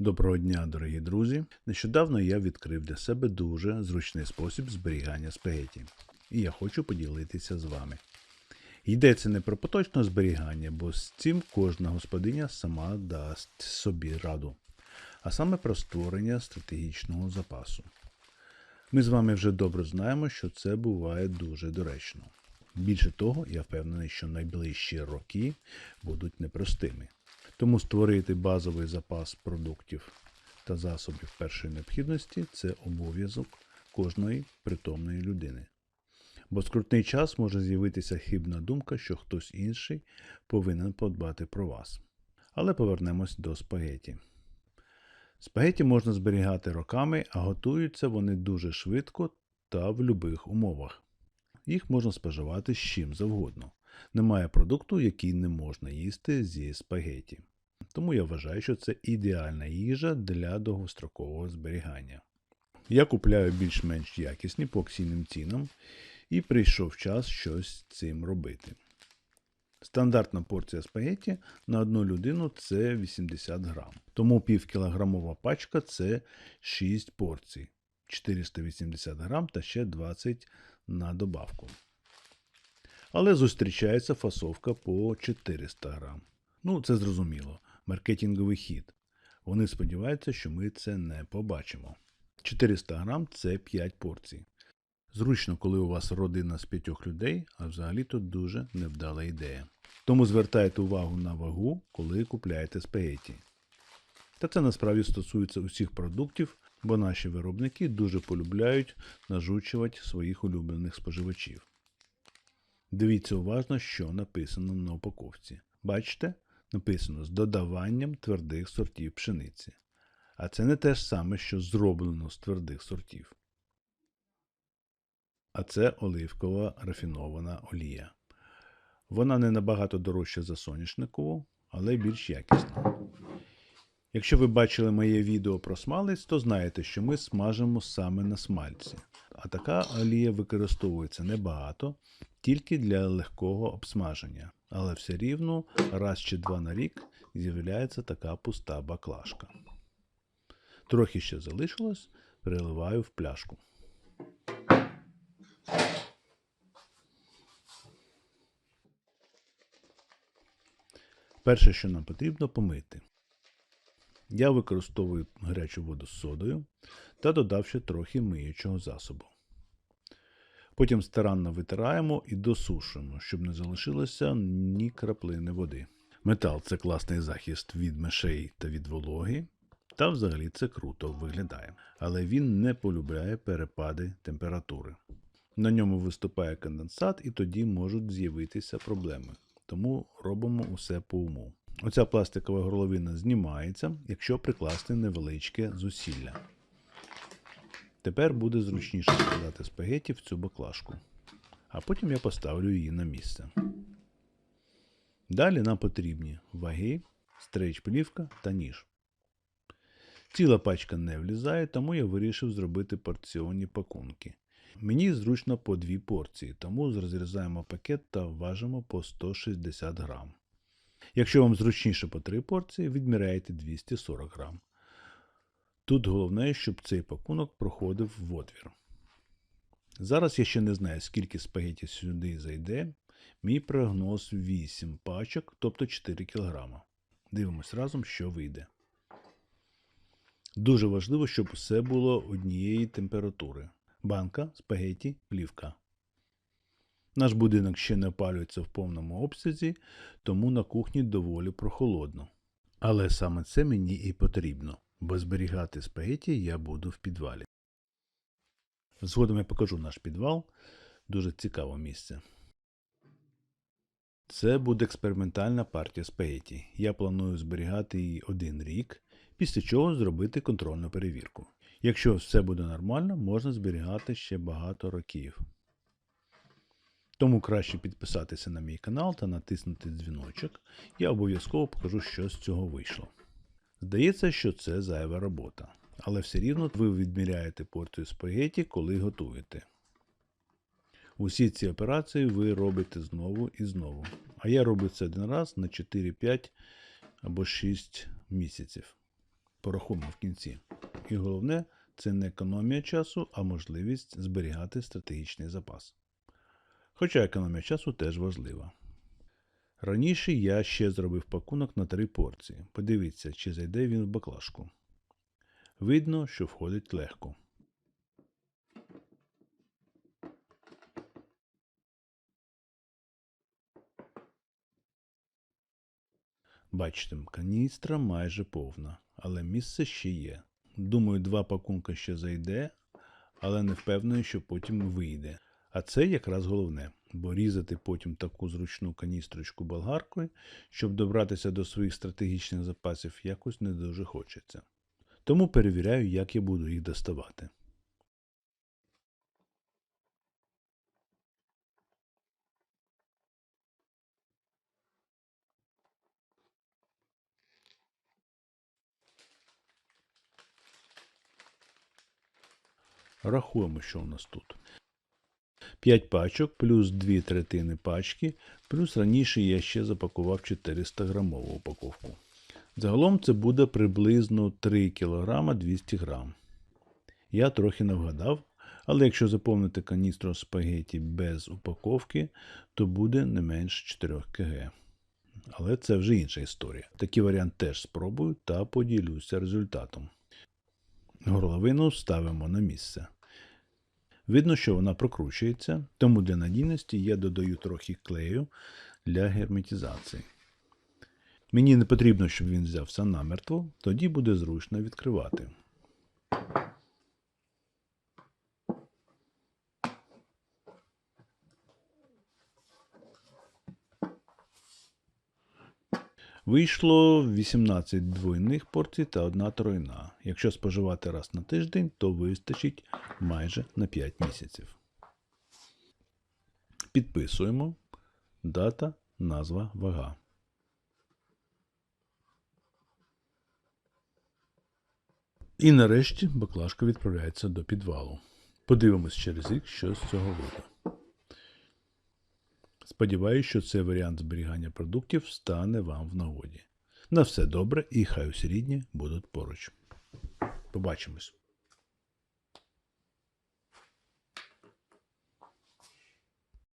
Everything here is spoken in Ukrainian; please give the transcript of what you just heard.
Доброго дня, дорогі друзі! Нещодавно я відкрив для себе дуже зручний спосіб зберігання спагеті, і я хочу поділитися з вами. Йдеться не про поточне зберігання, бо з цим кожна господиня сама дасть собі раду, а саме про створення стратегічного запасу. Ми з вами вже добре знаємо, що це буває дуже доречно. Більше того, я впевнений, що найближчі роки будуть непростими. Тому створити базовий запас продуктів та засобів першої необхідності це обов'язок кожної притомної людини. Бо в скрутний час може з'явитися хибна думка, що хтось інший повинен подбати про вас. Але повернемось до спагеті. Спагеті можна зберігати роками, а готуються вони дуже швидко та в будь-яких умовах. Їх можна споживати з чим завгодно. Немає продукту, який не можна їсти зі спагеті. Тому я вважаю, що це ідеальна їжа для довгострокового зберігання. Я купляю більш-менш якісні по акційним цінам і прийшов час щось з цим робити. Стандартна порція спагетті на одну людину це 80 грам. Тому півкілограмова пачка це 6 порцій. 480 грам та ще 20 на добавку. Але зустрічається фасовка по 400 грам. Ну, це зрозуміло. Маркетинговий хід. Вони сподіваються, що ми це не побачимо. 400 грам це 5 порцій. Зручно, коли у вас родина з п'ятьох людей, а взагалі то дуже невдала ідея. Тому звертайте увагу на вагу, коли купляєте спагеті. Та це насправді стосується усіх продуктів, бо наші виробники дуже полюбляють нажучувати своїх улюблених споживачів. Дивіться уважно, що написано на упаковці. Бачите, написано з додаванням твердих сортів пшениці. А це не те ж саме, що зроблено з твердих сортів. А це оливкова рафінована олія. Вона не набагато дорожча за соняшникову, але більш якісна. Якщо ви бачили моє відео про смалець, то знаєте, що ми смажимо саме на смальці. А така олія використовується небагато, тільки для легкого обсмаження. Але все рівно раз чи два на рік з'являється така пуста баклажка. Трохи ще залишилось, переливаю в пляшку. Перше, що нам потрібно, помити. Я використовую гарячу воду з содою та додав ще трохи миючого засобу. Потім старанно витираємо і досушуємо, щоб не залишилося ні краплини води. Метал це класний захист від мишей та від вологи, та взагалі це круто виглядає. Але він не полюбляє перепади температури. На ньому виступає конденсат, і тоді можуть з'явитися проблеми. Тому робимо усе по уму. Оця пластикова горловина знімається, якщо прикласти невеличке зусилля. Тепер буде зручніше складати спагеті в цю баклажку. А потім я поставлю її на місце. Далі нам потрібні ваги, стрейч-плівка та ніж. Ціла пачка не влізає, тому я вирішив зробити порціонні пакунки. Мені зручно по дві порції, тому розрізаємо пакет та важимо по 160 грам. Якщо вам зручніше по три порції, відміряйте 240 грам. Тут головне, щоб цей пакунок проходив в отвір. Зараз я ще не знаю, скільки спагеті сюди зайде. Мій прогноз 8 пачок, тобто 4 кг. Дивимось разом, що вийде. Дуже важливо, щоб все було однієї температури. Банка, спагеті, плівка. Наш будинок ще не опалюється в повному обсязі, тому на кухні доволі прохолодно. Але саме це мені і потрібно, бо зберігати спагеті я буду в підвалі. Згодом я покажу наш підвал. Дуже цікаве місце. Це буде експериментальна партія спагеті. Я планую зберігати її один рік, після чого зробити контрольну перевірку. Якщо все буде нормально, можна зберігати ще багато років. Тому краще підписатися на мій канал та натиснути дзвіночок. Я обов'язково покажу, що з цього вийшло. Здається, що це зайва робота, але все рівно ви відміряєте порцію спагеті, коли готуєте. Усі ці операції ви робите знову і знову. А я роблю це один раз на 4, 5 або 6 місяців. порахуємо в кінці. І головне, це не економія часу, а можливість зберігати стратегічний запас. Хоча економія часу теж важлива. Раніше я ще зробив пакунок на три порції. Подивіться, чи зайде він в баклажку. Видно, що входить легко. Бачите, каністра майже повна, але місце ще є. Думаю, два пакунка ще зайде, але не впевнений, що потім вийде. А це якраз головне, бо різати потім таку зручну каністрочку болгаркою, щоб добратися до своїх стратегічних запасів, якось не дуже хочеться. Тому перевіряю, як я буду їх доставати. Рахуємо, що у нас тут. 5 пачок плюс 2 третини пачки, плюс раніше я ще запакував 400 грамову упаковку. Загалом це буде приблизно 3 кг 200 г. Я трохи навгадав, але якщо заповнити каністру спагеті без упаковки, то буде не менш 4 кг. Але це вже інша історія. Такий варіант теж спробую та поділюся результатом. Горловину ставимо на місце. Видно, що вона прокручується, тому для надійності я додаю трохи клею для герметизації. Мені не потрібно, щоб він взявся намертво, тоді буде зручно відкривати. Вийшло 18 двойних порцій та одна тройна. Якщо споживати раз на тиждень, то вистачить майже на 5 місяців. Підписуємо. Дата, назва, вага. І нарешті баклажка відправляється до підвалу. Подивимось через рік, що з цього вийде. Сподіваюсь, що цей варіант зберігання продуктів стане вам в нагоді. На все добре і хай усі рідні будуть поруч. Побачимось!